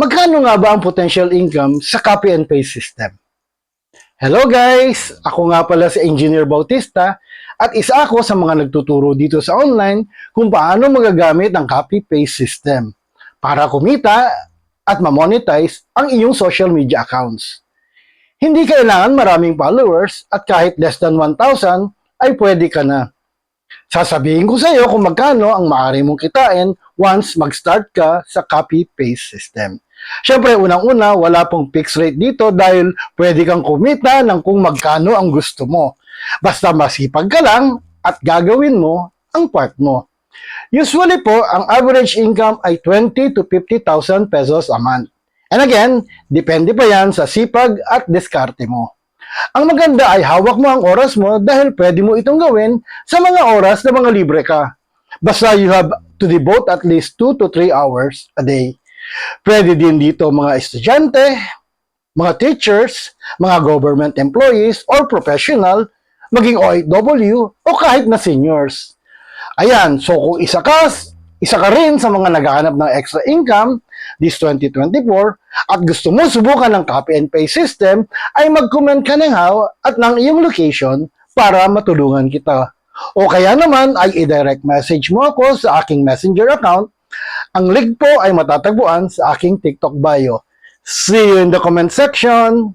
Magkano nga ba ang potential income sa copy and paste system? Hello guys! Ako nga pala si Engineer Bautista at isa ako sa mga nagtuturo dito sa online kung paano magagamit ang copy-paste system para kumita at ma-monetize ang iyong social media accounts. Hindi kailangan maraming followers at kahit less than 1,000 ay pwede ka na. Sasabihin ko sa iyo kung magkano ang maaari mong kitain once mag-start ka sa copy-paste system. Siyempre, unang-una, wala pong fixed rate dito dahil pwede kang kumita ng kung magkano ang gusto mo. Basta masipag ka lang at gagawin mo ang part mo. Usually po, ang average income ay 20 to 50,000 pesos a month. And again, depende pa yan sa sipag at diskarte mo. Ang maganda ay hawak mo ang oras mo dahil pwede mo itong gawin sa mga oras na mga libre ka. Basta you have to devote at least 2 to 3 hours a day. Pwede din dito mga estudyante, mga teachers, mga government employees or professional, maging OFW o kahit na seniors. Ayan, so kung isa ka, isa ka rin sa mga naghahanap ng extra income this 2024 at gusto mo subukan ng copy and paste system, ay mag-comment ka ng how at ng iyong location para matulungan kita. O kaya naman ay i-direct message mo ako sa aking messenger account. Ang link po ay matatagpuan sa aking TikTok bio. See you in the comment section!